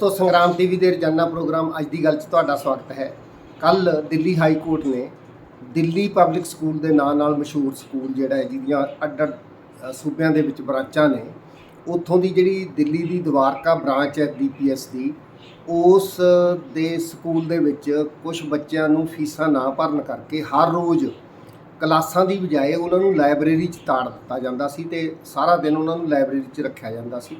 ਦੋਸਤੋ, ਸੰਗਰਾਮ ਟੀਵੀ ਦੇ ਰੋਜ਼ਾਨਾ ਪ੍ਰੋਗਰਾਮ ਅੱਜ ਦੀ ਗੱਲ 'ਚ ਤੁਹਾਡਾ ਸਵਾਗਤ ਹੈ। ਕੱਲ ਦਿੱਲੀ ਹਾਈ ਕੋਰਟ ਨੇ ਦਿੱਲੀ ਪਬਲਿਕ ਸਕੂਲ ਦੇ ਨਾਂ ਨਾਲ ਮਸ਼ਹੂਰ ਸਕੂਲ ਜਿਹੜਾ ਹੈ, ਜਿਹਦੀਆਂ ਅੱਡ ਅੱਡ ਸੂਬਿਆਂ ਦੇ ਵਿੱਚ ਬ੍ਰਾਂਚਾਂ ਨੇ, ਉੱਥੋਂ ਦੀ ਜਿਹੜੀ ਦਿੱਲੀ ਦੀ ਦਵਾਰਕਾ ਬ੍ਰਾਂਚ ਹੈ ਡੀਪੀਐਸ ਦੀ, ਉਸ ਦੇ ਸਕੂਲ ਦੇ ਵਿੱਚ ਕੁਝ ਬੱਚਿਆਂ ਨੂੰ ਫੀਸਾਂ ਨਾ ਭਰਨ ਕਰਕੇ ਹਰ ਰੋਜ਼ ਕਲਾਸਾਂ ਦੀ ਬਜਾਏ ਉਹਨਾਂ ਨੂੰ ਲਾਇਬ੍ਰੇਰੀ 'ਚ ਤਾੜ ਦਿੱਤਾ ਜਾਂਦਾ ਸੀ ਤੇ ਸਾਰਾ ਦਿਨ ਉਹਨਾਂ ਨੂੰ ਲਾਇਬ੍ਰੇਰੀ 'ਚ ਰੱਖਿਆ ਜਾਂਦਾ ਸੀ।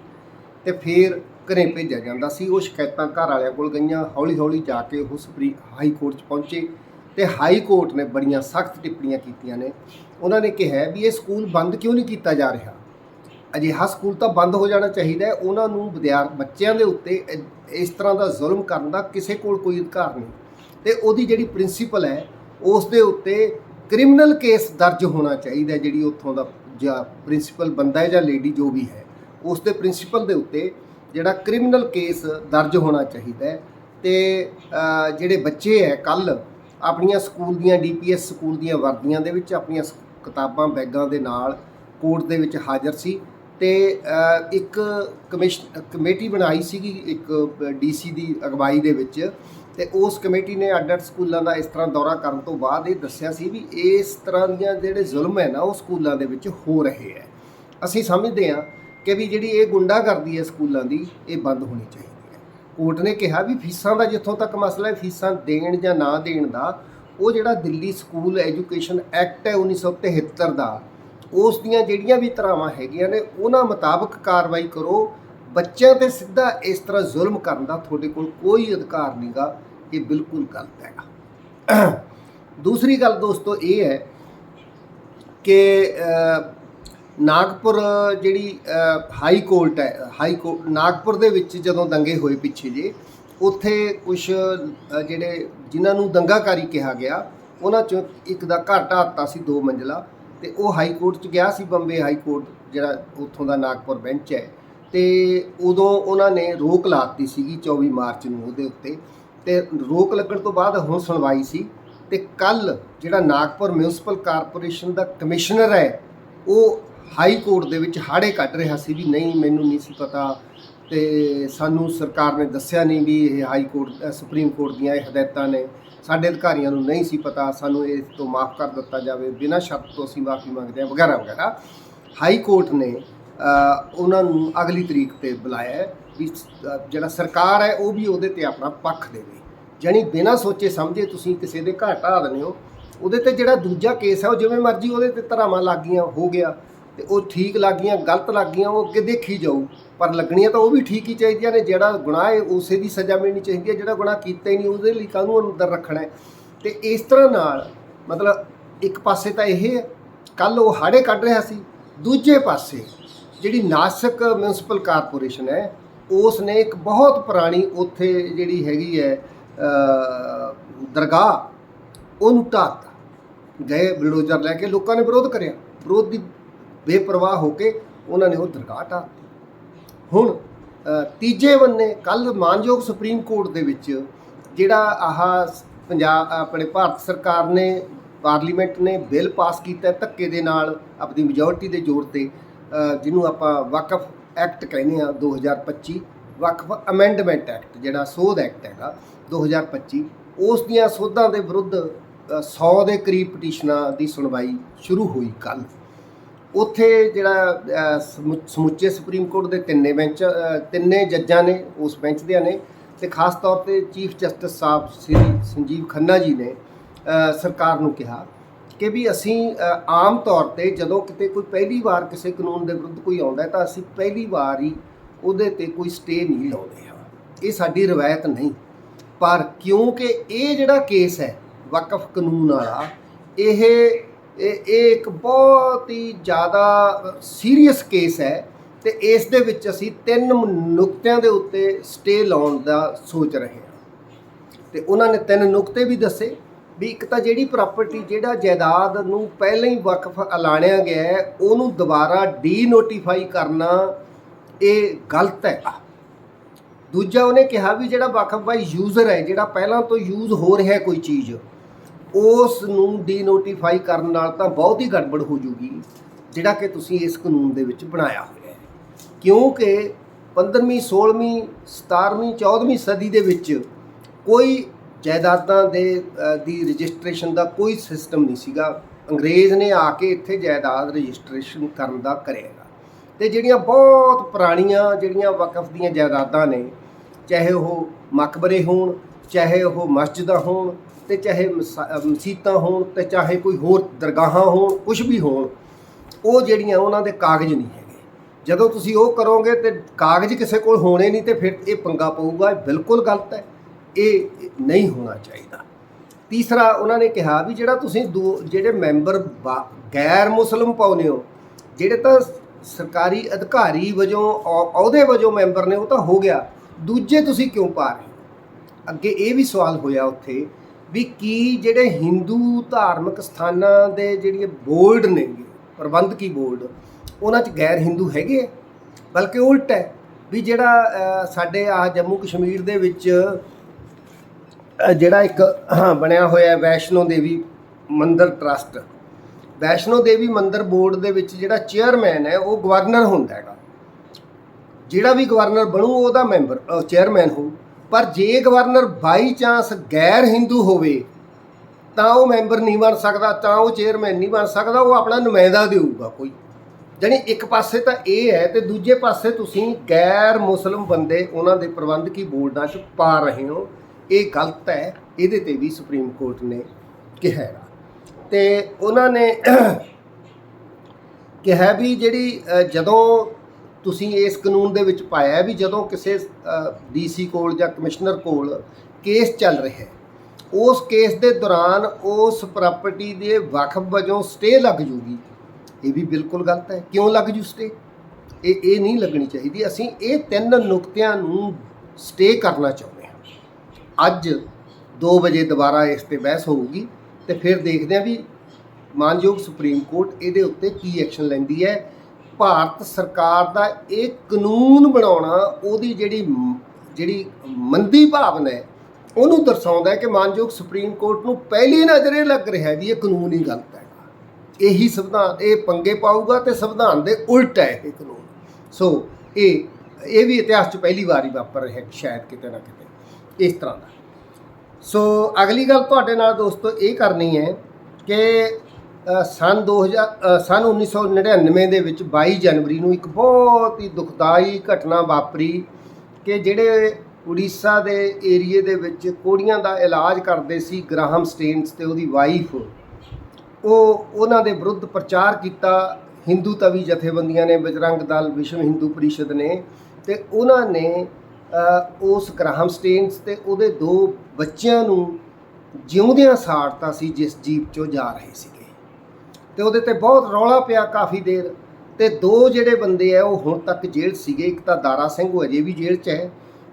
ਤੇ ਫਿਰ ਘਰੇ ਭੇਜਿਆ ਜਾਂਦਾ ਸੀ। ਉਹ ਸ਼ਿਕਾਇਤਾਂ ਘਰ ਵਾਲਿਆਂ ਕੋਲ ਗਈਆਂ। ਹੌਲੀ ਹੌਲੀ ਜਾ ਕੇ ਉਹ ਸੁਪਰੀ ਹਾਈ ਕੋਰਟ 'ਚ ਪਹੁੰਚੇ ਤੇ ਹਾਈ ਕੋਰਟ ਨੇ ਬੜੀਆਂ ਸਖਤ ਟਿੱਪਣੀਆਂ ਕੀਤੀਆਂ ਨੇ। ਉਹਨਾਂ ਨੇ ਕਿਹਾ ਵੀ ਇਹ ਸਕੂਲ ਬੰਦ ਕਿਉਂ ਨਹੀਂ ਕੀਤਾ ਜਾ ਰਿਹਾ? ਅਜਿਹਾ ਸਕੂਲ ਤਾਂ ਬੰਦ ਹੋ ਜਾਣਾ ਚਾਹੀਦਾ ਹੈ। ਉਹਨਾਂ ਨੂੰ ਵਿਦਿਆਰ ਬੱਚਿਆਂ ਦੇ ਉੱਤੇ ਇਸ ਤਰ੍ਹਾਂ ਦਾ ਜ਼ੁਲਮ ਕਰਨ ਦਾ ਕਿਸੇ ਕੋਲ ਕੋਈ ਅਧਿਕਾਰ ਨਹੀਂ। ਤੇ ਉਹਦੀ ਜਿਹੜੀ ਪ੍ਰਿੰਸੀਪਲ ਹੈ, ਉਸ ਦੇ ਉੱਤੇ ਕ੍ਰਿਮੀਨਲ ਕੇਸ ਦਰਜ ਹੋਣਾ ਚਾਹੀਦਾ ਜਿਹੜੀ ਉੱਥੋਂ ਦਾ ਜਾਂ ਪ੍ਰਿੰਸੀਪਲ ਬੰਦਾ ਹੈ ਜਾਂ ਲੇਡੀ ਜੋ ਵੀ ਹੈ, ਉਸ ਦੇ ਪ੍ਰਿੰਸੀਪਲ ਦੇ ਉੱਤੇ ਜਿਹੜਾ ਕ੍ਰਿਮੀਨਲ ਕੇਸ ਦਰਜ ਹੋਣਾ ਚਾਹੀਦਾ ਹੈ ਤੇ ਜਿਹੜੇ ਬੱਚੇ ਹੈ ਕੱਲ ਆਪਣੀਆਂ ਸਕੂਲ ਦੀਆਂ ਡੀਪੀਐਸ ਸਕੂਲ ਦੀਆਂ ਵਰਦੀਆਂ ਦੇ ਵਿੱਚ ਆਪਣੀਆਂ ਸ- ਕਿਤਾਬਾਂ ਬੈਗਾਂ ਦੇ ਨਾਲ ਕੋਰਟ ਦੇ ਵਿੱਚ ਹਾਜ਼ਰ ਸੀ ਤੇ ਇੱਕ ਕਮਿਸ਼ਨ ਕਮੇਟੀ ਬਣਾਈ ਸੀਗੀ ਇੱਕ ਡੀਸੀ ਦੀ ਅਗਵਾਈ ਦੇ ਵਿੱਚ ਤੇ ਉਸ ਕਮੇਟੀ ਨੇ ਅੱਡ ਅੱਡ ਸਕੂਲਾਂ ਦਾ ਇਸ ਤਰ੍ਹਾਂ ਦੌਰਾ ਕਰਨ ਤੋਂ ਬਾਅਦ ਇਹ ਦੱਸਿਆ ਸੀ ਵੀ ਇਸ ਤਰ੍ਹਾਂ ਦੀਆਂ ਜਿਹੜੇ ਜ਼ੁਲਮ ਹੈ ਨਾ ਉਹ ਸਕੂਲਾਂ ਦੇ ਵਿੱਚ ਹੋ ਰਹੇ ਹੈ। ਅਸੀਂ ਸਮਝਦੇ ਹਾਂ ਕਿ ਵੀ ਜਿਹੜੀ ਇਹ ਗੁੰਡਾ ਕਰਦੀ ਹੈ ਸਕੂਲਾਂ ਦੀ, ਇਹ ਬੰਦ ਹੋਣੀ ਚਾਹੀਦੀ ਹੈ। ਕੋਰਟ ਨੇ ਕਿਹਾ ਵੀ ਫੀਸਾਂ ਦਾ ਜਿੱਥੋਂ ਤੱਕ ਮਸਲਾ ਹੈ, ਫੀਸਾਂ ਦੇਣ ਜਾਂ ਨਾ ਦੇਣ ਦਾ, ਉਹ ਜਿਹੜਾ ਦਿੱਲੀ ਸਕੂਲ ਐਜੂਕੇਸ਼ਨ ਐਕਟ ਹੈ 1973 ਦਾ, ਉਸ ਦੀਆਂ ਜਿਹੜੀਆਂ ਵੀ ਧਰਾਵਾਂ ਹੈਗੀਆਂ ਨੇ, ਉਹਨਾਂ ਮੁਤਾਬਕ ਕਾਰਵਾਈ ਕਰੋ। ਬੱਚਿਆਂ ਤੇ ਸਿੱਧਾ ਇਸ ਤਰ੍ਹਾਂ ਜ਼ੁਲਮ ਕਰਨ ਦਾ ਤੁਹਾਡੇ ਕੋਲ ਕੋਈ ਅਧਿਕਾਰ ਨਹੀਂਗਾ ਇਹ ਬਿਲਕੁਲ ਗਲਤ ਹੈਗਾ ਦੂਸਰੀ ਗੱਲ ਦੋਸਤੋ ਇਹ ਹੈ ਕਿ ਨਾਗਪੁਰ ਜਿਹੜੀ ਹਾਈ ਕੋਰਟ ਹੈ ਹਾਈ ਕੋਰਟ ਨਾਗਪੁਰ ਦੇ ਵਿੱਚ ਜਦੋਂ ਦੰਗੇ ਹੋਏ ਪਿੱਛੇ ਜੇ, ਉੱਥੇ ਕੁਝ ਜਿਹੜੇ ਜਿਨ੍ਹਾਂ ਨੂੰ ਦੰਗਾਕਾਰੀ ਕਿਹਾ ਗਿਆ, ਉਹਨਾਂ ਚੋਂ ਇੱਕ ਦਾ ਘਰ ਢਾਹ ਸੀ ਦੋ ਮੰਜ਼ਲਾ ਤੇ ਉਹ ਹਾਈ ਕੋਰਟ ਚ ਗਿਆ ਸੀ, ਬੰਬੇ ਹਾਈ ਕੋਰਟ ਜਿਹੜਾ ਉੱਥੋਂ ਦਾ ਨਾਗਪੁਰ ਬੈਂਚ ਹੈ। ਤੇ ਉਦੋਂ ਉਹਨਾਂ ਨੇ ਰੋਕ ਲਾਤੀ ਸੀਗੀ 24 ਮਾਰਚ ਨੂੰ ਉਹਦੇ ਉੱਤੇ ਤੇ ਰੋਕ ਲੱਗਣ ਤੋਂ ਬਾਅਦ ਹੁਣ ਸੁਣਵਾਈ ਸੀ ਤੇ ਕੱਲ ਜਿਹੜਾ ਨਾਗਪੁਰ ਮਿਊਨਿਸਪਲ ਕਾਰਪੋਰੇਸ਼ਨ ਦਾ ਕਮਿਸ਼ਨਰ ਹੈ, ਉਹ ਹਾਈ ਕੋਰਟ ਦੇ ਵਿੱਚ ਹਾੜੇ ਕੱਢ ਰਿਹਾ ਸੀ ਵੀ ਨਹੀਂ, ਮੈਨੂੰ ਨਹੀਂ ਸੀ ਪਤਾ ਤੇ ਸਾਨੂੰ ਸਰਕਾਰ ਨੇ ਦੱਸਿਆ ਨਹੀਂ ਵੀ ਇਹ ਹਾਈ ਕੋਰਟ ਸੁਪਰੀਮ ਕੋਰਟ ਦੀਆਂ ਇਹ ਹਦਾਇਤਾਂ ਨੇ। ਸਾਡੇ ਅਧਿਕਾਰੀਆਂ ਨੂੰ ਨਹੀਂ ਸੀ ਪਤਾ, ਸਾਨੂੰ ਇਸ ਤੋਂ ਮਾਫ ਕਰ ਦਿੱਤਾ ਜਾਵੇ, ਬਿਨਾਂ ਸ਼ਰਤ ਤੋਂ ਅਸੀਂ ਮਾਫੀ ਮੰਗਦੇ ਹਾਂ ਵਗੈਰਾ ਵਗੈਰਾ। ਹਾਈ ਕੋਰਟ ਨੇ ਉਹਨਾਂ ਨੂੰ ਅਗਲੀ ਤਰੀਕ ਤੇ ਬੁਲਾਇਆ ਵੀ ਜਿਹੜਾ ਸਰਕਾਰ ਹੈ ਉਹ ਵੀ ਉਹਦੇ ਤੇ ਆਪਣਾ ਪੱਖ ਦੇਵੇ। ਜਾਣੀ ਬਿਨਾਂ ਸੋਚੇ ਸਮਝੇ ਤੁਸੀਂ ਕਿਸੇ ਦੇ ਘਰ ਢਾਹ ਦਿੰਦੇ ਹੋ, ਉਹਦੇ ਤੇ ਜਿਹੜਾ ਦੂਜਾ ਕੇਸ ਹੈ, ਉਹ ਜਿਵੇਂ ਮਰਜ਼ੀ ਉਹਦੇ ਤੇ ਧਰਾਵਾਂ ਲੱਗ ਗਈਆਂ, ਹੋ ਗਿਆ। ਤੇ ਉਹ ਠੀਕ ਲੱਗ ਗਈਆਂ, ਗਲਤ ਲੱਗ ਗਈਆਂ, ਉਹ ਅੱਗੇ ਦੇਖੀ ਜਾਊ। ਪਰ ਲੱਗਣੀਆਂ ਤਾਂ ਉਹ ਵੀ ਠੀਕ ਹੀ ਚਾਹੀਦੀਆਂ ਨੇ, ਜਿਹੜਾ ਗੁਨਾਹ ਹੈ, ਉਸੇ ਦੀ ਸਜ਼ਾ ਮਿਲਣੀ ਚਾਹੀਦੀ ਹੈ, ਜਿਹੜਾ ਗੁਨਾਹ ਕੀਤਾ ਹੀ ਨਹੀਂ, ਉਹਦੇ ਲਈ ਕਾਹਨੂੰ ਅੰਦਰ ਰੱਖਣਾ ਹੈ? ਤੇ ਇਸ ਤਰ੍ਹਾਂ ਨਾਲ, ਮਤਲਬ ਇੱਕ ਪਾਸੇ ਤਾਂ ਇਹ ਹੈ ਕੱਲ ਉਹ ਹਾੜੇ ਕੱਢ ਰਿਹਾ ਸੀ, ਦੂਜੇ ਪਾਸੇ ਜਿਹੜੀ ਨਾਸਿਕ ਮਿਊਨਿਸਪਲ ਕਾਰਪੋਰੇਸ਼ਨ ਹੈ, ਉਸ ਨੇ ਇੱਕ ਬਹੁਤ ਪੁਰਾਣੀ ਉੱਥੇ ਜਿਹੜੀ ਹੈਗੀ ਹੈ ਦਰਗਾਹ, ਉਹਨੂੰ ਢਾਤਾ ਗਏ ਬਲਡੋਜ਼ਰ ਲੈ ਕੇ, ਲੋਕਾਂ ਨੇ ਵਿਰੋਧ ਕਰਿਆ। ਵਿਰੋਧ ਦੀ ਬੇਪਰਵਾਹ ਹੋ ਕੇ ਉਹਨਾਂ ਨੇ ਉਹ ਦਰਗਾਹ ਢਾਹ ਹੁਣ ਤੀਜੇ ਬੰਨੇ ਕੱਲ ਮਾਨਯੋਗ ਸੁਪਰੀਮ ਕੋਰਟ ਦੇ ਵਿੱਚ ਜਿਹੜਾ ਆਹ ਪੰਜਾਬ ਆਪਣੇ ਭਾਰਤ ਸਰਕਾਰ ਨੇ ਪਾਰਲੀਮੈਂਟ ਨੇ ਬਿੱਲ ਪਾਸ ਕੀਤਾ ਧੱਕੇ ਦੇ ਨਾਲ ਆਪਣੀ ਮੈਜੋਰਟੀ ਦੇ ਜ਼ੋਰ ਤੇ ਜਿਹਨੂੰ ਆਪਾਂ ਵਕਫ ਐਕਟ ਕਹਿੰਦੇ ਆ 2025 ਵਕਫ ਅਮੈਂਡਮੈਂਟ ਐਕਟ ਜਿਹੜਾ ਸੋਧ ਐਕਟ ਹੈਗਾ 2025 ਉਸ ਦੀਆਂ ਸੋਧਾਂ ਦੇ ਵਿਰੁੱਧ ਅ, 100 ਦੇ ਕਰੀਬ ਪਟੀਸ਼ਨਾਂ ਦੀ ਸੁਣਵਾਈ ਸ਼ੁਰੂ ਹੋਈ ਕੱਲ ਉੱਥੇ ਜਿਹੜਾ ਸਮੁ- ਸਮੁੱਚੇ ਸੁਪਰੀਮ ਕੋਰਟ ਦੇ ਤਿੰਨੇ ਬੈਂਚ ਤਿੰਨੇ ਜੱਜਾਂ ਨੇ ਉਸ ਬੈਂਚ ਦੇ ਨੇ ਤੇ ਖਾਸ ਤੌਰ ਤੇ ਚੀਫ ਜਸਟਿਸ ਸਾਹਿਬ ਸ੍ਰੀ ਸੰਜੀਵ ਖੰਨਾ ਜੀ ਨੇ ਸਰਕਾਰ ਨੂੰ ਕਿਹਾ ਕਿ ਵੀ ਅਸੀਂ ਆਮ ਤੌਰ ਤੇ ਜਦੋਂ ਕਿਤੇ ਕੋਈ ਪਹਿਲੀ ਵਾਰ ਕਿਸੇ ਕਾਨੂੰਨ ਦੇ ਵਿਰੁੱਧ ਕੋਈ ਆਉਂਦਾ ਹੈ ਤਾਂ ਅਸੀਂ ਪਹਿਲੀ ਵਾਰ ਹੀ ਉਹਦੇ ਤੇ ਕੋਈ ਸਟੇ ਨਹੀਂ ਲਾਉਂਦੇ ਹਾਂ। ਇਹ ਸਾਡੀ ਰਵਾਇਤ ਨਹੀਂ। ਪਰ ਕਿਉਂਕਿ ਇਹ ਜਿਹੜਾ ਕੇਸ ਹੈ, ਵਕਫ ਕਾਨੂੰਨ ਵਾਲਾ, ਇਹ ਇਹ ਇਹ ਇੱਕ ਬਹੁਤ ਹੀ ਜ਼ਿਆਦਾ ਸੀਰੀਅਸ ਕੇਸ ਹੈ ਤੇ ਇਸ ਦੇ ਵਿੱਚ ਅਸੀਂ ਤਿੰਨ ਨੁਕਤਿਆਂ ਦੇ ਉੱਤੇ ਸਟੇ ਲਾਉਣ ਦਾ ਸੋਚ ਰਹੇ ਹਾਂ। ਤੇ ਉਹਨਾਂ ਨੇ ਤਿੰਨ ਨੁਕਤੇ ਵੀ ਦੱਸੇ ਵੀ ਇੱਕ ਤਾਂ ਜਿਹੜੀ ਪ੍ਰਾਪਰਟੀ ਜਿਹੜਾ ਜਾਇਦਾਦ ਨੂੰ ਪਹਿਲਾਂ ਹੀ ਵਕਫ ਐਲਾਨਿਆ ਗਿਆ ਹੈ, ਉਹਨੂੰ ਦੁਬਾਰਾ ਡੀ ਨੋਟੀਫਾਈ ਕਰਨਾ ਇਹ ਗਲਤ ਹੈ। ਦੂਜਾ ਉਹਨੇ ਕਿਹਾ ਵੀ ਜਿਹੜਾ ਵਕਫ ਬਾਈ ਯੂਜ਼ਰ ਹੈ, ਜਿਹੜਾ ਪਹਿਲਾਂ ਤੋਂ ਯੂਜ਼ ਹੋ ਰਿਹਾ ਕੋਈ ਚੀਜ਼ ਉਸ ਨੂੰ ਡੀਨੋਟੀਫਾਈ ਕਰਨ ਨਾਲ ਤਾਂ ਬਹੁਤ ਹੀ ਗੜਬੜ ਹੋ ਜੂਗੀ, ਜਿਹੜਾ ਕਿ ਤੁਸੀਂ ਇਸ ਕਾਨੂੰਨ ਦੇ ਵਿੱਚ ਬਣਾਇਆ ਹੋਇਆ ਹੈ। ਕਿਉਂਕਿ 15ਵੀਂ 16ਵੀਂ 17ਵੀਂ 14ਵੀਂ ਸਦੀ ਦੇ ਵਿੱਚ ਕੋਈ ਜਾਇਦਾਦਾਂ ਦੇ ਦੀ ਰਜਿਸਟ੍ਰੇਸ਼ਨ ਦਾ ਕੋਈ ਸਿਸਟਮ ਨਹੀਂ ਸੀਗਾ। ਅੰਗਰੇਜ਼ ਨੇ ਆ ਕੇ ਇੱਥੇ ਜਾਇਦਾਦ ਰਜਿਸਟ੍ਰੇਸ਼ਨ ਕਰਨ ਦਾ ਕਰਿਆਗਾ ਤੇ ਜਿਹੜੀਆਂ ਬਹੁਤ ਪੁਰਾਣੀਆਂ, ਜਿਹੜੀਆਂ ਵਕਫ ਦੀਆਂ ਜਾਇਦਾਦਾਂ ਨੇ, ਚਾਹੇ ਉਹ ਮਕਬਰੇ ਹੋਣ, ਚਾਹੇ ਉਹ ਮਸਜਿਦਾਂ ਹੋਣ ਤੇ ਚਾਹੇ ਮਸਾ- ਅ, ਮਸੀਤਾਂ ਹੋਣ ਤੇ ਚਾਹੇ ਕੋਈ ਹੋਰ ਦਰਗਾਹਾਂ ਹੋਣ ਕੁਝ ਵੀ ਹੋਣ ਉਹ ਜਿਹੜੀਆਂ ਉਹਨਾਂ ਦੇ ਕਾਗਜ਼ ਨਹੀਂ ਹੈਗੇ। ਜਦੋਂ ਤੁਸੀਂ ਉਹ ਕਰੋਗੇ ਤੇ ਕਾਗਜ਼ ਕਿਸੇ ਕੋਲ ਹੋਣੇ ਨਹੀਂ ਤੇ ਫਿਰ ਇਹ ਪੰਗਾ ਪਊਗਾ ਇਹ ਬਿਲਕੁਲ ਗਲਤ ਹੈ। ਇਹ ਨਹੀਂ ਹੋਣਾ ਚਾਹੀਦਾ। ਤੀਸਰਾ ਉਹਨਾਂ ਨੇ ਕਿਹਾ ਵੀ ਜਿਹੜਾ ਤੁਸੀਂ ਦੋ ਜਿਹੜੇ ਮੈਂਬਰ ਬਾ- ਗੈਰ ਮੁਸਲਮ ਪਾਉਨੇ ਹੋ ਜਿਹੜੇ ਤਾਂ ਸਰਕਾਰੀ ਅਧਿਕਾਰੀ ਵਜੋਂ ਅਹੁ- ਅਹੁਦੇ ਵਜੋਂ ਮੈਂਬਰ ਨੇ ਉਹ ਤਾਂ ਹੋ ਗਿਆ। ਦੂਜੇ ਤੁਸੀਂ ਕਿਉਂ ਪਾ ਰਹੇ ਹੋ? ਅੱਗੇ ਇਹ ਵੀ ਸਵਾਲ ਹੋਇਆ ਉੱਥੇ ਵੀ ਕੀ ਜਿਹੜੇ ਹਿੰਦੂ ਧਾਰਮਿਕ ਸਥਾਨਾਂ ਦੇ ਜਿਹੜੇ ਬੋਰਡ ਨੇ ਪ੍ਰਬੰਧਕੀ ਬੋਰਡ ਉਹਨਾਂ 'ਚ ਗੈਰ ਹਿੰਦੂ ਹੈਗੇ ਆ? ਬਲਕਿ ਉਲਟ ਹੈ ਵੀ ਜਿਹੜਾ ਸਾਡੇ ਆ ਜੰਮੂ ਕਸ਼ਮੀਰ ਦੇ ਵਿੱਚ ਜਿਹੜਾ ਇੱਕ ਹਾਂ, ਬਣਿਆ ਹੋਇਆ ਵੈਸ਼ਨੋ ਦੇਵੀ ਮੰਦਿਰ ਟਰਸਟ ਵੈਸ਼ਨੋ ਦੇਵੀ ਮੰਦਿਰ ਬੋਰਡ ਦੇ ਵਿੱਚ ਜਿਹੜਾ ਚੇਅਰਮੈਨ ਹੈ ਉਹ ਗਵਰਨਰ ਹੁੰਦਾ ਹੈਗਾ ਜਿਹੜਾ ਵੀ ਗਵਰਨਰ ਬਣੂ ਉਹਦਾ ਮੈਂਬਰ ਚੇਅਰਮੈਨ ਹੋਊ ਪਰ ਜੇ ਗਵਰਨਰ ਬਾਈ ਚਾਂਸ ਗੈਰ ਹਿੰਦੂ ਹੋਵੇ, ਤਾਂ ਉਹ ਮੈਂਬਰ ਨਹੀਂ ਬਣ ਸਕਦਾ, ਤਾਂ ਉਹ ਚੇਅਰਮੈਨ ਨਹੀਂ ਬਣ ਸਕਦਾ, ਉਹ ਆਪਣਾ ਨੁਮਾਇੰਦਾ ਦੇਊਗਾ ਕੋਈ। ਜਾਣੀ ਇੱਕ ਪਾਸੇ ਤਾਂ ਇਹ ਹੈ ਤੇ ਦੂਜੇ ਪਾਸੇ ਤੁਸੀਂ ਗੈਰ ਮੁਸਲਮ ਬੰਦੇ ਉਹਨਾਂ ਦੇ ਪ੍ਰਬੰਧਕੀ ਬੋਰਡਾਂ 'ਚ ਪਾ ਰਹੇ ਹੋ? ਇਹ ਗਲਤ ਹੈ, ਇਹਦੇ ਤੇ ਵੀ ਸੁਪਰੀਮ ਕੋਰਟ ਨੇ ਕਿਹਾ ਹੈਗਾ ਤੇ ਉਹਨਾਂ ਨੇ ਕਿਹਾ ਵੀ ਜਿਹੜੀ ਜਦੋਂ ਤੁਸੀਂ ਇਸ ਕਾਨੂੰਨ ਦੇ ਵਿੱਚ ਪਾਇਆ ਵੀ ਜਦੋਂ ਕਿਸੇ ਡੀਸੀ ਕੋਲ ਜਾਂ ਕਮਿਸ਼ਨਰ ਕੋਲ ਕੇਸ ਚੱਲ ਰਿਹਾ ਹੈ, ਉਸ ਕੇਸ ਦੇ ਦੌਰਾਨ ਉਸ ਪ੍ਰਾਪਰਟੀ ਦੇ ਵਕਫ ਵਜੋਂ ਸਟੇ ਲੱਗ ਜੂਗੀ। ਇਹ ਵੀ ਬਿਲਕੁਲ ਗਲਤ ਹੈ। ਕਿਉਂ ਲੱਗ ਜੂ ਸਟੇ? ਇਹ ਇਹ ਨਹੀਂ ਲੱਗਣੀ ਚਾਹੀਦੀ। ਅਸੀਂ ਇਹ ਤਿੰਨ ਨੁਕਤਿਆਂ ਨੂੰ ਸਟੇ ਕਰਨਾ ਚਾਹੁੰਦੇ ਹਾਂ। ਅੱਜ 2 ਵਜੇ ਦੁਬਾਰਾ ਇਸ ਤੇ ਬਹਿਸ ਹੋਊਗੀ ਤੇ ਫਿਰ ਦੇਖਦੇ ਹਾਂ ਵੀ ਮਾਨਯੋਗ ਸੁਪਰੀਮ ਕੋਰਟ ਇਹਦੇ ਉੱਤੇ ਕੀ ਐਕਸ਼ਨ ਲੈਂਦੀ ਹੈ। ਭਾਰਤ ਸਰਕਾਰ ਦਾ ਇਹ ਕਾਨੂੰਨ ਬਣਾਉਣਾ, ਉਹਦੀ ਜਿਹੜੀ ਜਿਹੜੀ ਮੰਦੀ ਭਾਵਨਾ ਹੈ ਉਹਨੂੰ ਦਰਸਾਉਂਦਾ ਹੈ ਕਿ ਮਾਨਯੋਗ ਸੁਪਰੀਮ ਕੋਰਟ ਨੂੰ ਪਹਿਲੀ ਨਜ਼ਰੇ ਲੱਗ ਰਿਹਾ ਵੀ ਇਹ ਕਾਨੂੰਨ ਹੀ ਗਲਤ ਹੈ। ਇਹੀ ਸੰਵਿਧਾਨ, ਇਹ ਪੰਗੇ ਪਾਊਗਾ ਤੇ ਸੰਵਿਧਾਨ ਦੇ ਉਲਟ ਹੈ ਇਹ ਕਾਨੂੰਨ। ਸੋ ਇਹ ਇਹ ਵੀ ਇਤਿਹਾਸ 'ਚ ਪਹਿਲੀ ਵਾਰ ਹੀ ਵਾਪਰ ਰਿਹਾ ਸ਼ਾਇਦ ਕਿਤੇ ਨਾ ਕਿਤੇ, ਇਸ ਤਰ੍ਹਾਂ ਦਾ। ਸੋ ਅਗਲੀ ਗੱਲ ਤੁਹਾਡੇ ਨਾਲ ਦੋਸਤੋ ਇਹ ਕਰਨੀ ਹੈ ਕਿ ਸੰਨ 2000 ਅ, ਸੰਨ 1999 ਦੇ ਵਿੱਚ 22 ਜਨਵਰੀ ਨੂੰ ਇੱਕ ਬਹੁਤ ਹੀ ਦੁਖਦਾਈ ਘਟਨਾ ਵਾਪਰੀ ਕਿ ਜਿਹੜੇ ਉੜੀਸਾ ਦੇ ਏਰੀਏ ਦੇ ਵਿੱਚ ਕੋੜੀਆਂ ਦਾ ਇਲਾਜ ਕਰਦੇ ਸੀ ਗ੍ਰਾਹਮ ਸਟੇਨਸ ਤੇ ਉਹਦੀ ਵਾਈਫ। ਉਹ ਉਹਨਾਂ ਦੇ ਵਿਰੁੱਧ ਪ੍ਰਚਾਰ ਕੀਤਾ ਹਿੰਦੂ ਤਵੀ ਜਥੇਬੰਦੀਆਂ ਨੇ ਬਜਰੰਗ ਦਲ ਵਿਸ਼ਵ ਹਿੰਦੂ ਪਰਿਸ਼ਦ ਨੇ ਤੇ ਉਹਨਾਂ ਨੇ ਉਸ ਗ੍ਰਾਹਮ ਸਟੇਨਸ ਤੇ ਉਹਦੇ ਦੋ ਬੱਚਿਆਂ ਨੂੰ ਜਿਉਂਦਿਆਂ ਸਾੜਤਾ ਸੀ ਜਿਸ ਜੀਪ 'ਚੋਂ ਜਾ ਰਹੇ ਸੀਗੇ। ਤੇ ਉਹਦੇ ਤੇ ਬਹੁਤ ਰੌਲਾ ਪਿਆ ਕਾਫੀ ਦੇਰ। ਤੇ ਦੋ ਜਿਹੜੇ ਬੰਦੇ ਆ, ਉਹ ਹੁਣ ਤੱਕ ਜੇਲ੍ਹ ਸੀਗੇ। ਇੱਕ ਤਾਂ ਦਾਰਾ ਸਿੰਘ, ਉਹ ਅਜੇ ਵੀ ਜੇਲ੍ਹ 'ਚ ਹੈ।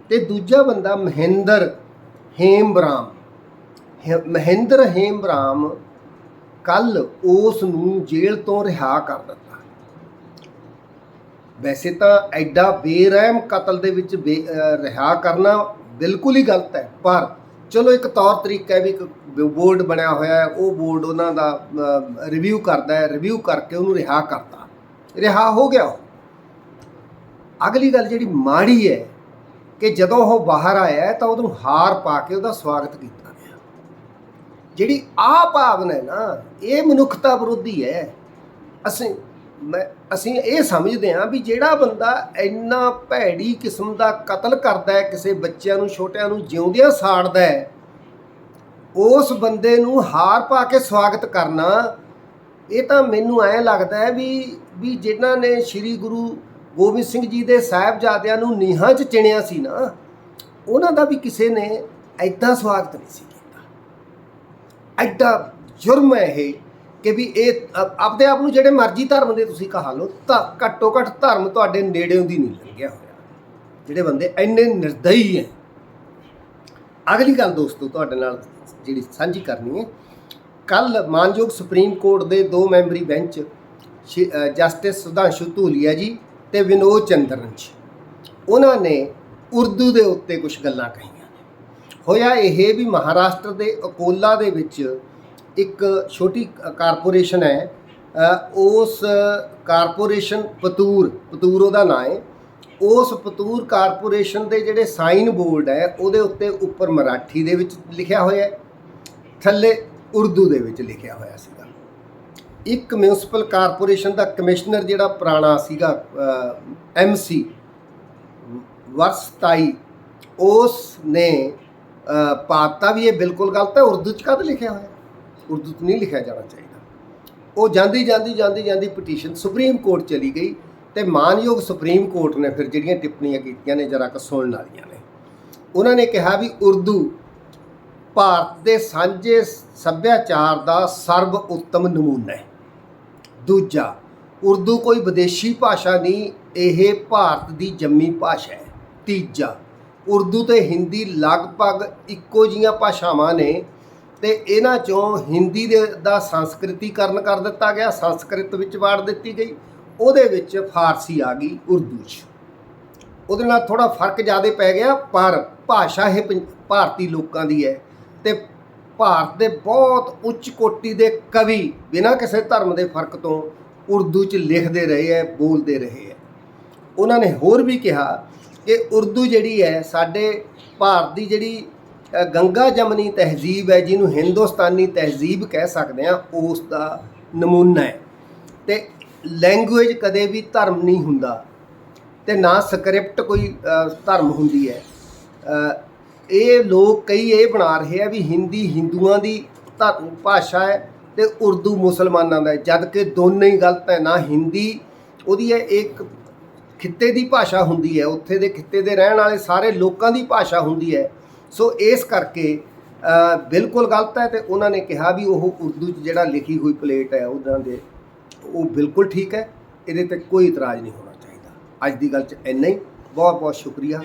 ਤੇ ਦੂਜਾ ਬੰਦਾ ਮਹਿੰਦਰ ਹੇਮਬਰਾਮ। ਹੈ- ਮਹਿੰਦਰ ਹੇਮਬਰਾਮ ਕੱਲ ਉਸ ਨੂੰ ਜੇਲ੍ਹ ਤੋਂ ਰਿਹਾ ਕਰ ਦਿੱਤਾ। ਵੈਸੇ ਤਾਂ ਐਡਾ ਬੇਰਹਿਮ ਕਤਲ ਦੇ ਵਿੱਚ ਬੇ- ਅਹ, ਰਿਹਾ ਕਰਨਾ ਬਿਲਕੁਲ ਹੀ ਗਲਤ ਹੈ, ਪਰ ਚਲੋ ਇੱਕ ਤੌਰ ਤਰੀਕਾ ਹੈ ਵੀ ਇੱਕ ਬੋਰਡ ਬਣਿਆ ਹੋਇਆ ਹੈ, ਉਹ ਬੋਰਡ ਉਹਨਾਂ ਦਾ ਰਿਵਿਊ ਕਰਦਾ ਹੈ ਰਿਵਿਊ ਕਰਕੇ ਉਹਨੂੰ ਰਿਹਾ ਕਰਤਾ। ਰਿਹਾ ਹੋ ਗਿਆ ਉਹ। ਅਗਲੀ ਗੱਲ ਜਿਹੜੀ ਮਾੜੀ ਹੈ ਕਿ ਜਦੋਂ ਉਹ ਬਾਹਰ ਆਇਆ ਤਾਂ ਉਹਨੂੰ ਹਾਰ ਪਾ ਕੇ ਉਹਦਾ ਸਵਾਗਤ ਕੀਤਾ ਗਿਆ। ਜਿਹੜੀ ਆ ਭਾਵਨਾ ਹੈ ਨਾ, ਇਹ ਮਨੁੱਖਤਾ ਵਿਰੋਧੀ ਹੈ। ਅਸੀਂ ਮੈਂ, ਅਸੀਂ ਇਹ ਸਮਝਦੇ ਹਾਂ ਵੀ ਜਿਹੜਾ ਬੰਦਾ ਇੰਨਾ ਭੈੜੀ ਕਿਸਮ ਦਾ ਕਤਲ ਕਰਦਾ ਹੈ, ਕਿਸੇ ਬੱਚਿਆਂ ਨੂੰ, ਛੋਟਿਆਂ ਨੂੰ ਜਿਉਂਦਿਆਂ ਸਾੜਦਾ ਹੈ, ਉਸ ਬੰਦੇ ਨੂੰ ਹਾਰ ਪਾ ਕੇ ਸਵਾਗਤ ਕਰਨਾ, ਇਹ ਤਾਂ ਮੈਨੂੰ ਐਂ ਲੱਗਦਾ ਹੈ ਵੀ ਵੀ ਜਿਨ੍ਹਾਂ ਨੇ ਸ੍ਰੀ ਗੁਰੂ ਗੋਬਿੰਦ ਸਿੰਘ ਜੀ ਦੇ ਸਾਹਿਬਜ਼ਾਦਿਆਂ ਨੂੰ ਨੀਹਾਂ 'ਚ ਚਿਣਿਆ ਸੀ ਨਾ, ਉਹਨਾਂ ਦਾ ਵੀ ਕਿਸੇ ਨੇ ਐਦਾਂ ਸਵਾਗਤ ਨਹੀਂ ਸੀ ਕੀਤਾ। ਐਡਾ ਜੁਰਮ ਹੈ ਇਹ। ਕਿ ਵੀ ਇਹ ਅ- ਆਪਦੇ ਆਪ ਨੂੰ ਜਿਹੜੇ ਮਰਜ਼ੀ ਧਰਮ ਦੇ ਤੁਸੀਂ ਕਹਾ ਲਓ ਤਾਂ ਘੱਟੋ ਘੱਟ ਧਰਮ ਤੁਹਾਡੇ ਨੇੜਿਓਂ ਦੀ ਨਹੀਂ ਲੰਘਿਆ ਹੋਇਆ। ਜਿਹੜੇ ਬੰਦੇ ਇੰਨੇ ਨਿਰਦਈ ਹੈ ਅਗਲੀ ਗੱਲ ਦੋਸਤੋ ਤੁਹਾਡੇ ਨਾਲ ਜਿਹੜੀ ਸਾਂਝੀ ਕਰਨੀ ਹੈ ਕੱਲ ਮਾਨਯੋਗ ਸੁਪਰੀਮ ਕੋਰਟ ਦੇ ਦੋ ਮੈਂਬਰੀ ਬੈਂਚ ਸ਼੍ਰੀ- ਅ, ਜਸਟਿਸ ਸੁਧਾਂਸ਼ੂ ਧੂਲੀਆ ਜੀ ਤੇ ਵਿਨੋਦ ਚੰਦਰਨ ਜੀ। ਉਹਨਾਂ ਨੇ ਉਰਦੂ ਦੇ ਉੱਤੇ ਕੁਝ ਗੱਲਾਂ ਕਹੀਆਂ ਹੋਇਆ ਇਹ ਵੀ ਮਹਾਰਾਸ਼ਟਰ ਦੇ ਅਕੋਲਾ ਦੇ ਵਿੱਚ ਇੱਕ ਛੋਟੀ ਕਾਰਪੋਰੇਸ਼ਨ ਹੈ ਉਸ ਕਾਰਪੋਰੇਸ਼ਨ ਪਤੂਰ ਪਤੂਰ ਉਹਦਾ ਨਾਂ ਹੈ, ਉਸ ਪਤੂਰ ਕਾਰਪੋਰੇਸ਼ਨ ਦੇ ਜਿਹੜੇ ਸਾਈਨ ਬੋਰਡ ਹੈ, ਉਹਦੇ ਉੱਤੇ ਉੱਪਰ ਮਰਾਠੀ ਦੇ ਵਿੱਚ ਲਿਖਿਆ ਹੋਇਆ ਹੈ, ਥੱਲੇ ਉਰਦੂ ਦੇ ਵਿੱਚ ਲਿਖਿਆ ਹੋਇਆ ਸੀਗਾ। ਇੱਕ ਮਿਊਨਿਸਪਲ ਕਾਰਪੋਰੇਸ਼ਨ ਦਾ ਕਮਿਸ਼ਨਰ ਜਿਹੜਾ ਪੁਰਾਣਾ ਸੀਗਾ ਐਮਸੀ ਵਰਸ 27 ਉਸ ਨੇ ਪਾਤਾ ਵੀ ਇਹ ਬਿਲਕੁਲ ਗਲਤ ਹੈ, ਉਰਦੂ ਚ ਕਦ ਲਿਖਿਆ ਹੋਇਆ ਉਰਦੂ 'ਚ ਨਹੀਂ ਲਿਖਿਆ ਜਾਣਾ ਚਾਹੀਦਾ। ਉਹ ਜਾਂਦੀ ਜਾਂਦੀ ਜਾਂਦੀ ਜਾਂਦੀ ਪਟੀਸ਼ਨ ਸੁਪਰੀਮ ਕੋਰਟ ਚਲੀ ਗਈ ਤੇ ਮਾਨਯੋਗ ਸੁਪਰੀਮ ਕੋਰਟ ਨੇ ਫਿਰ ਜਿਹੜੀਆਂ ਟਿੱਪਣੀਆਂ ਕੀਤੀਆਂ ਨੇ ਜਰਾ ਕੁ ਸੁਣਨ ਵਾਲੀਆਂ ਨੇ। ਉਹਨਾਂ ਨੇ ਕਿਹਾ ਵੀ ਉਰਦੂ ਭਾਰਤ ਦੇ ਸਾਂਝੇ ਸੱਭਿਆਚਾਰ ਦਾ ਸਰਬ ਉੱਤਮ ਨਮੂਨਾ ਹੈ। ਦੂਜਾ, ਉਰਦੂ ਕੋਈ ਵਿਦੇਸ਼ੀ ਭਾਸ਼ਾ ਨਹੀਂ, ਇਹ ਭਾਰਤ ਦੀ ਜੰਮੀ ਭਾਸ਼ਾ ਹੈ। ਤੀਜਾ, ਉਰਦੂ ਤੇ ਹਿੰਦੀ ਲਗਭਗ ਇੱਕੋ ਜੀਆਂ ਭਾਸ਼ਾਵਾਂ ਨੇ ਤੇ ਇਹਨਾਂ ਚੋਂ ਹਿੰਦੀ ਦੇ ਦਾ ਸੰਸਕ੍ਰਿਤੀਕਰਨ ਕਰ ਦਿੱਤਾ ਗਿਆ, ਸੰਸਕ੍ਰਿਤ ਵਿੱਚ ਵਾੜ ਦਿੱਤੀ ਗਈ, ਉਹਦੇ ਵਿੱਚ ਫਾਰਸੀ ਆ ਗਈ, ਉਰਦੂ 'ਚ। ਉਹਦੇ ਨਾਲ ਥੋੜਾ ਫ਼ਰਕ ਜ਼ਿਆਦਾ ਪੈ ਗਿਆ, ਪਰ ਭਾਸ਼ਾ ਇਹ ਪੰਜ- ਭਾਰਤੀ ਲੋਕਾਂ ਦੀ ਹੈ ਤੇ ਭਾਰਤ ਦੇ ਬਹੁਤ ਉੱਚ ਕੋਟੀ ਦੇ ਕਵੀ ਬਿਨਾਂ ਕਿਸੇ ਧਰਮ ਦੇ ਫ਼ਰਕ ਤੋਂ ਉਰਦੂ 'ਚ ਲਿਖਦੇ ਰਹੇ ਹੈ, ਬੋਲਦੇ ਰਹੇ ਹੈ। ਉਹਨਾਂ ਨੇ ਹੋਰ ਵੀ ਕਿਹਾ ਕਿ ਉਰਦੂ ਜਿਹੜੀ ਹੈ, ਸਾਡੇ ਭਾਰਤ ਦੀ ਜਿਹੜੀ ਗੰਗਾ ਜਮਨੀ ਤਹਿਜ਼ੀਬ ਹੈ, ਜਿਹਨੂੰ ਹਿੰਦੁਸਤਾਨੀ ਤਹਿਜ਼ੀਬ ਕਹਿ ਸਕਦੇ ਆ ਉਸ ਦਾ ਨਮੂਨਾ ਹੈ। ਤੇ ਲੈਂਗੁਏਜ ਕਦੇ ਵੀ ਧਰਮ ਨਹੀਂ ਹੁੰਦਾ ਤੇ ਨਾ ਸਕ੍ਰਿਪਟ ਕੋਈ ਧਰਮ ਹੁੰਦੀ ਹੈ। ਇਹ ਲੋਕ ਕਈ ਇਹ ਬਣਾ ਰਹੇ ਆ ਵੀ ਹਿੰਦੀ ਹਿੰਦੂਆਂ ਦੀ ਧਰਮ ਭਾਸ਼ਾ ਹੈ ਤੇ ਉਰਦੂ ਮੁਸਲਮਾਨਾਂ ਦਾ ਹੈ, ਜਦ ਕਿ ਦੋਨੇ ਹੀ ਗਲਤ ਹੈ, ਨਾ ਹਿੰਦੀ, ਉਹਦੀ ਹੈ ਇੱਕ ਖਿੱਤੇ ਦੀ ਭਾਸ਼ਾ ਹੁੰਦੀ ਹੈ, ਉੱਥੇ ਦੇ ਖਿੱਤੇ ਦੇ ਰਹਿਣ ਵਾਲੇ ਸਾਰੇ ਲੋਕਾਂ ਦੀ ਭਾਸ਼ਾ ਹੁੰਦੀ ਹੈ। ਸੋ ਇਸ ਕਰਕੇ ਬਿਲਕੁਲ ਗਲਤ ਹੈ ਤੇ ਉਹਨਾਂ ਨੇ ਕਿਹਾ ਵੀ ਉਹ ਉਰਦੂ 'ਚ ਜਿਹੜਾ ਲਿਖੀ ਹੋਈ ਪਲੇਟ ਹੈ ਉਹਨਾਂ ਦੇ, ਉਹ ਬਿਲਕੁਲ ਠੀਕ ਹੈ, ਇਹਦੇ ਤੇ ਕੋਈ ਇਤਰਾਜ਼ ਨਹੀਂ ਹੋਣਾ ਚਾਹੀਦਾ। ਅੱਜ ਦੀ ਗੱਲ 'ਚ ਇੰਨਾ ਹੀ। ਬਹੁਤ ਬਹੁਤ ਸ਼ੁਕਰੀਆ।